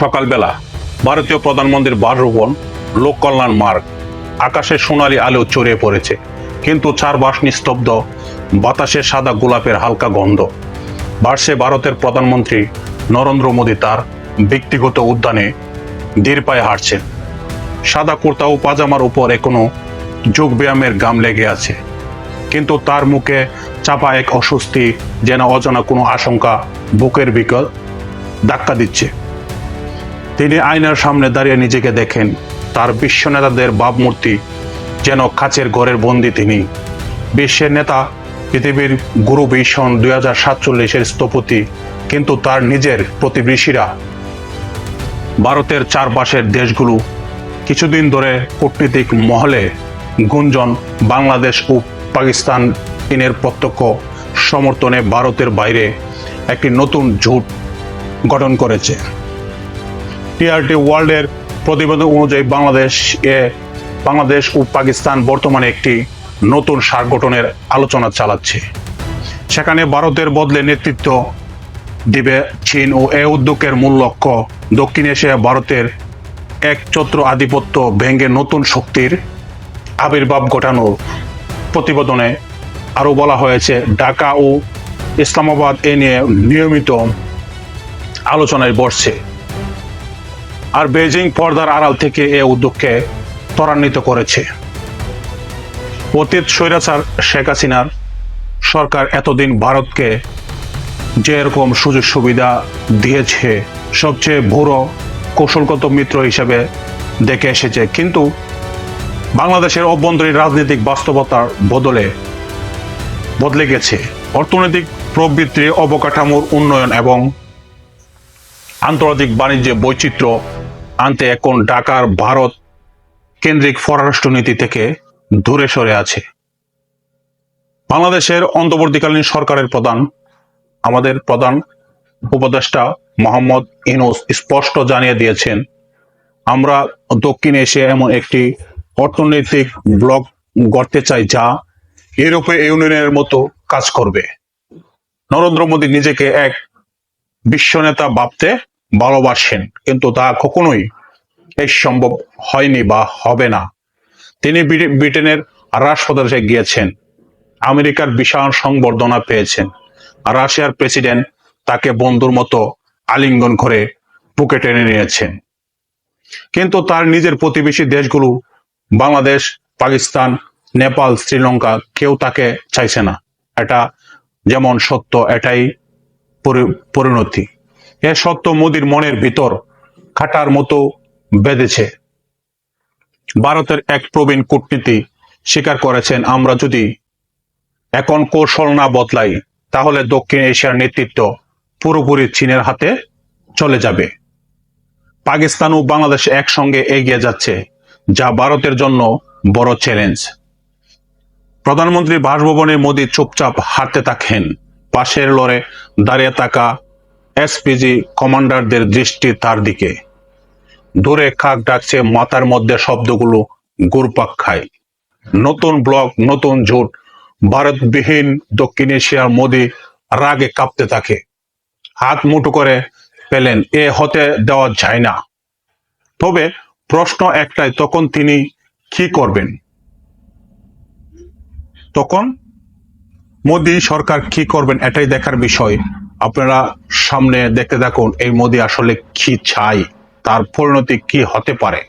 সকালবেলা ভারতীয় প্রধানমন্ত্রীর বাসভবন লোক কল্যাণ মার্গ। আকাশে সোনালি আলো চড়িয়ে পড়েছে, কিন্তু চারপাশ নিস্তব্ধ, বাতাসে সাদা গোলাপের হালকা গন্ধ। বার্ষে ভারতের প্রধানমন্ত্রী নরেন্দ্র মোদী তার ব্যক্তিগত উদ্যানে ধীর পায়ে হাঁটছেন। সাদা কুর্তা ও পাজামার উপর এখনও যোগ ব্যায়ামের গাম লেগে আছে। কিন্তু তার মুখে চাপা এক অস্বস্তি, যেন অজানা কোনো আশঙ্কা বুকের বিকল ধাক্কা দিচ্ছে। তিনি আয়নার সামনে দাঁড়িয়ে নিজেকে দেখেন। তার বিশ্ব নেতাদের ভাবমূর্তি যেন কাচের ঘরের বন্দি তিনি। বিশ্বের নেতা, পৃথিবীর গুরু ভীষণ দুই হাজার সাতচল্লিশের স্থপতি, কিন্তু তার নিজের প্রতিবেশীরা। ভারতের চারপাশের দেশগুলো কিছুদিন ধরে কূটনীতিক মহলে গুঞ্জন, বাংলাদেশ ও পাকিস্তান চীনের প্রত্যক্ষ সমর্থনে ভারতের বাইরে একটি নতুন জোট গঠন করেছে। টিআরটি ওয়ার্ল্ডের প্রতিবেদন অনুযায়ী বাংলাদেশ এ, বাংলাদেশ ও পাকিস্তান বর্তমানে একটি নতুন সার গঠনের আলোচনা চালাচ্ছে। সেখানে ভারতের বদলে নেতৃত্ব দিবে চীন ও এ উদ্যোগের মূল লক্ষ্য দক্ষিণ এশিয়া ভারতের এক একছত্র আধিপত্য ভেঙে নতুন শক্তির আবির্ভাব ঘটানোর প্রতিবেদনে আরও বলা হয়েছে, ঢাকা ও ইসলামাবাদ এ নিয়ে নিয়মিত আলোচনায় বসছে। আর বেজিং পর্দার আড়াল থেকে এ উদ্যোগকে ত্বরান্বিত করেছে। অতীত স্বৈরাচার শেখ হাসিনার সরকার এতদিন ভারতকে যে এরকম সুযোগ সুবিধা দিয়েছে, সবচেয়ে বড় কৌশলগত মিত্র হিসেবে দেখে এসেছে। কিন্তু বাংলাদেশের অভ্যন্তরীণ রাজনৈতিক বাস্তবতার বদলে বদলে গেছে। অর্থনৈতিক প্রবৃত্তি, অবকাঠামোর উন্নয়ন এবং আন্তর্জাতিক বাণিজ্যে বৈচিত্র্য আনতে এখন ঢাকার ভারত কেন্দ্রিক পররাষ্ট্রনীতি থেকে দূরে সরে আছে। বাংলাদেশের অন্তর্বর্তীকালীন সরকারের প্রধান, আমাদের প্রধান উপদেষ্টা মোহাম্মদ ইনোস স্পষ্ট জানিয়ে দিয়েছেন, আমরা দক্ষিণ এশিয়া এমন একটি অর্থনৈতিক ব্লক গড়তে চাই যা ইউরোপীয় ইউনিয়নের মতো কাজ করবে। নরেন্দ্র মোদী নিজেকে এক বিশ্বনেতা ভাবতে ভালোবাসেন, কিন্তু তা কখনোই এই সম্ভব হয়নি বা হবে না। তিনি ব্রিটে- ব্রিটেনের রাষ্ট্রপ্রধানে গিয়েছেন, আমেরিকার বিশাল সংবর্ধনা পেয়েছেন। রাশিয়ার প্রেসিডেন্ট তাকে বন্ধুর মতো আলিঙ্গন করে বুকে টেনে নিয়েছেন। কিন্তু তার নিজের প্রতিবেশী দেশগুলো, বাংলাদেশ, পাকিস্তান, নেপাল, শ্রীলঙ্কা, কেউ তাকে চাইছে না। এটা যেমন সত্য, এটাই পরি- পরিণতি। এ সত্য মোদির মনের ভিতর খাটার মতো বেঁধেছে। ভারতের এক প্রবীণ কূটনীতি স্বীকার করেছেন, আমরা যদি এখন কৌশল না বদলাই, তাহলে দক্ষিণ এশিয়ার নেতৃত্ব পুরোপুরি চীনের হাতে চলে যাবে। পাকিস্তান ও বাংলাদেশ একসঙ্গে এগিয়ে যাচ্ছে, যা ভারতের জন্য বড় চ্যালেঞ্জ প্রধানমন্ত্রী বাসভবনে মোদী চুপচাপ হাঁটতে থাকেন, পাশের লড়ে দাঁড়িয়ে থাকা এসপিজি কমান্ডারদের দৃষ্টি তার দিকে। দূরে কাক ডাকছে, মাথার মধ্যে শব্দগুলো ঘুরপাক খায়। নতুন ব্লক, নতুন জোট, ভারতবিহীন দক্ষিণ এশিয়ার মোদী রাগে কাঁপতে থাকে। হাত মুঠো করে পেলেন, এ হতে দেওয়া যায় না। তবে প্রশ্ন একটাই, তখন তিনি কি করবেন? তখন মোদী সরকার কি করবেন, এটাই দেখার বিষয়। আপনারা সামনে দেখতে থাকুন এই মোদী আসলে কি চাই তার পরিণতি কি হতে পারে?